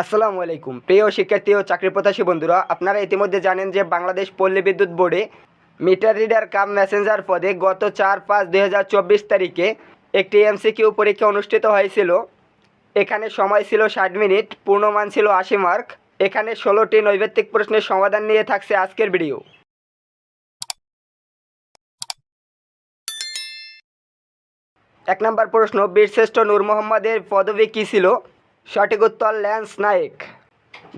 আসসালামু আলাইকুম। প্রিয় শিক্ষার্থী ও চাকরি প্রত্যাশী বন্ধুরা, আপনারা ইতিমধ্যে জানেন যে বাংলাদেশ পল্লী বিদ্যুৎ বোর্ডে মিটার রিডার কাম মেসেঞ্জার পদে গত চার পাঁচ দুই তারিখে একটি এমসিকিউ পরীক্ষা অনুষ্ঠিত হয়েছিল। এখানে সময় ছিল ষাট মিনিট, পূর্ণমান ছিল আশি মার্ক। এখানে ষোলোটি নৈবেত্তিক প্রশ্নের সমাধান নিয়ে থাকছে আজকের ভিডিও। এক নম্বর প্রশ্ন, বীরশ্রেষ্ঠ নূর মোহাম্মদের পদবী কী ছিল? সঠিক উত্তর ল্যান্স নায়েক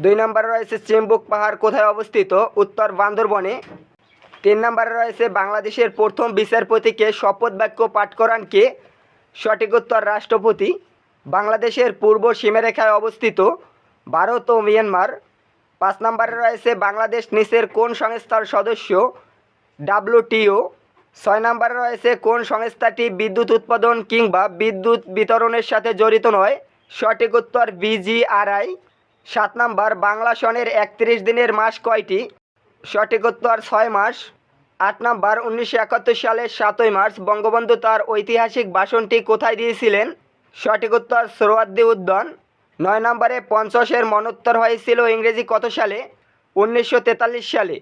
দুই নম্বরে রয়েছে চিম্বুক পাহাড় কোথায় অবস্থিত? উত্তর বান্দরবনে। তিন নম্বরে রয়েছে বাংলাদেশের প্রথম বিচারপতিকে শপথ বাক্য পাঠ করান কে? সঠিক উত্তর রাষ্ট্রপতি। বাংলাদেশের পূর্ব সীমারেখায় অবস্থিত ভারত ও মিয়ানমার। পাঁচ নম্বরে রয়েছে বাংলাদেশ নিচের কোন সংস্থার সদস্য? ডাব্লুটিও ছয় নম্বরে রয়েছে কোন সংস্থাটি বিদ্যুৎ উৎপাদন কিংবা বিদ্যুৎ বিতরণের সাথে জড়িত নয়? সঠিক উত্তর বিজিআরআই। সাত নম্বর, বাংলা সনের একত্রিশ দিনের মাস কয়টি? সঠিক উত্তর ছয় মাস। আট নম্বর, উনিশশো একাত্তর সালের সাতই মার্চ, বঙ্গবন্ধু তার ঐতিহাসিক ভাষণটি কোথায় দিয়েছিলেন? সঠিক উত্তর সোহরাদ্দি উদ্যান। নয় নম্বরে, পঞ্চাশের মনোত্তর হয়েছিল ইংরেজি কত সালে? উনিশশো তেতাল্লিশ সালে।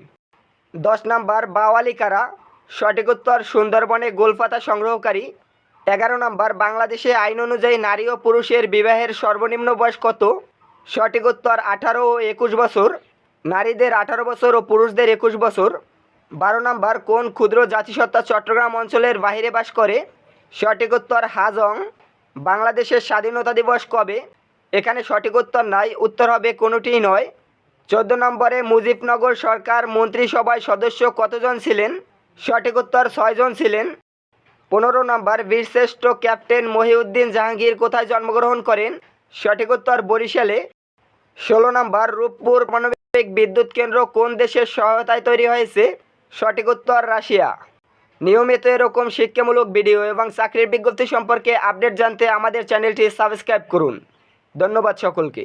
দশ নম্বর বাওয়ালি কারা সঠিক উত্তর, সুন্দরবনে গোলপাতা সংগ্রহকারী। এগারো নম্বর, বাংলাদেশে আইন অনুযায়ী নারী ও পুরুষের বিবাহের সর্বনিম্ন বয়স কত? সঠিক উত্তর, আঠারো ও একুশ বছর। নারীদের আঠারো বছর ও পুরুষদের একুশ বছর। বারো নম্বর, কোন ক্ষুদ্র জাতিসত্তা চট্টগ্রাম অঞ্চলের বাইরে বাস করে? সঠিক উত্তর, হাজং। বাংলাদেশের স্বাধীনতা দিবস কবে? এখানে সঠিক উত্তর নাই, উত্তর হবে কোনোটিই নয়। চোদ্দ নম্বরে, মুজিবনগর সরকার মন্ত্রিসভায় সদস্য কতজন ছিলেন? সঠিক উত্তর, ছয়জন ছিলেন। পনেরো নম্বর বীরশ্রেষ্ঠ ক্যাপ্টেন মহিউদ্দিন জাহাঙ্গীর কোথায় জন্মগ্রহণ করেন? সঠিক উত্তর বরিশালে। ষোলো নম্বর রূপপুর পারমাণবিক বিদ্যুৎ কেন্দ্র কোন দেশের সহায়তায় তৈরি হয়েছে? সঠিক উত্তর রাশিয়া। নিয়মিত এরকম শিক্ষামূলক ভিডিও এবং চাকরির বিজ্ঞপ্তি সম্পর্কে আপডেট জানতে আমাদের চ্যানেলটি সাবস্ক্রাইব করুন। ধন্যবাদ সকলকে।